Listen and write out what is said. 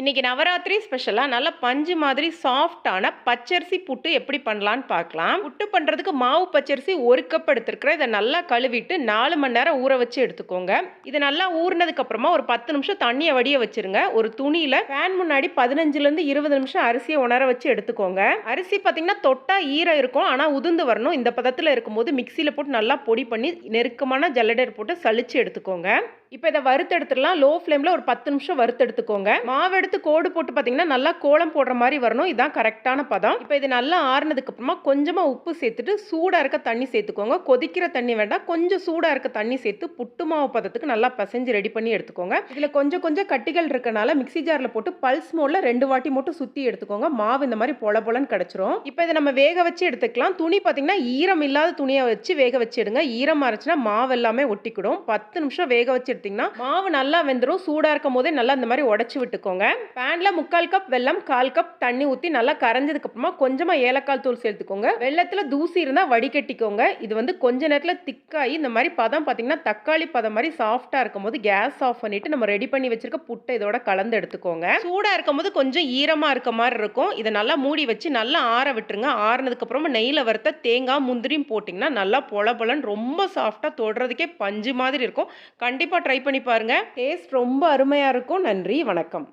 இன்றைக்கி நவராத்திரி ஸ்பெஷலாக நல்ல பஞ்சு மாதிரி சாஃப்டான பச்சரிசி புட்டு எப்படி பண்ணலான்னு பார்க்கலாம். புட்டு பண்ணுறதுக்கு மாவு பச்சரிசி ஒரு கப் எடுத்துருக்குறேன். இதை நல்லா கழுவிட்டு நாலு மணி நேரம் ஊற வச்சு எடுத்துக்கோங்க. இது நல்லா ஊறினதுக்கப்புறமா ஒரு பத்து நிமிஷம் தண்ணியை வடிய வச்சிருங்க. ஒரு துணியில் ஃபேன் முன்னாடி பதினஞ்சுலேருந்து இருபது நிமிஷம் அரிசியை உணர வச்சு எடுத்துக்கோங்க. அரிசி பார்த்தீங்கன்னா தொட்டா ஈரம் இருக்கும். ஆனால் உதிர்ந்து வரணும். இந்த பதத்தில் இருக்கும்போது மிக்சியில் போட்டு நல்லா பொடி பண்ணி நெருக்கமான ஜல்லடர் போட்டு சளிச்சு எடுத்துக்கோங்க. இப்போ இதை வறுத்தெடுத்துடலாம். லோ ஃப்ளேமில் ஒரு பத்து நிமிஷம் வறுத்தெடுத்துக்கோங்க. மாவு எடுத்து கோடு போட்டு பார்த்தீங்கன்னா நல்லா கோலம் போடுற மாதிரி வரணும். இதுதான் கரெக்டான பதம். இப்போ இது நல்லா ஆறுனதுக்கு அப்புறமா கொஞ்சமாக உப்பு சேர்த்துட்டு சூடாக இருக்க தண்ணி சேர்த்துக்கோங்க. கொதிக்கிற தண்ணி வேண்டாம். கொஞ்சம் சூடாக இருக்க தண்ணி சேர்த்து புட்டு மாவு பதத்துக்கு நல்லா பசைஞ்சு ரெடி பண்ணி எடுத்துக்கோங்க. இதில் கொஞ்சம் கொஞ்சம் கட்டிகள் இருக்கனால மிக்ஸி ஜாரில் போட்டு பல்ஸ் மோடில் ரெண்டு வாட்டி மட்டும் சுற்றி எடுத்துக்கோங்க. மாவு இந்த மாதிரி பொல பொலன்னு கிடச்சிரும். இப்போ இதை நம்ம வேக வச்சு எடுத்துக்கலாம். துணி பார்த்தீங்கன்னா ஈரம் இல்லாத துணியை வச்சு வேக வச்சு எடுங்க. ஈரம் அரைச்சுன்னா மாவு எல்லாமே ஒட்டிக்கிடும். பத்து நிமிஷம் வேக வச்சு எடுத்தீங்கன்னா மாவு நல்லா வெந்துடும் சூடாக இருக்கும் போதே நல்லா இந்த மாதிரி உடச்சி விட்டுக்கோங்க. பேனில் முக்கால் கப் வெல்லம் கால் கப் தண்ணி ஊற்றி நல்லா கரைஞ்சதுக்கு அப்புறமா கொஞ்சமாக ஏலக்காய் தூள் சேர்த்துக்கோங்க. வெள்ளத்தில் தூசி இருந்தால் வடிகட்டிக்கோங்க. இது வந்து கொஞ்ச நேரத்தில் திக்காகி இந்த மாதிரி பதம் பார்த்தீங்கன்னா தக்காளி பதம் மாதிரி சாஃப்டாக இருக்கும் போது கேஸ் ஆஃப் பண்ணிட்டு நம்ம ரெடி பண்ணி வச்சிருக்க புட்டை இதோட கலந்து எடுத்துக்கோங்க. சூடாக இருக்கும் போது கொஞ்சம் ஈரமாக இருக்க மாதிரி இருக்கும். இதை நல்லா மூடி வச்சு நல்லா ஆற விட்டுருங்க. ஆறுனதுக்கு அப்புறமா நெய்யில் வறுத்த தேங்காய் முந்திரியும் போட்டிங்கன்னா நல்லா பொல பொலன்னு ரொம்ப சாஃப்டாக தொடுறதுக்கே பஞ்சு மாதிரி இருக்கும். கண்டிப்பாக ட்ரை பண்ணி பாருங்கள் டேஸ்ட் ரொம்ப அருமையாக இருக்கும். நன்றி வணக்கம்.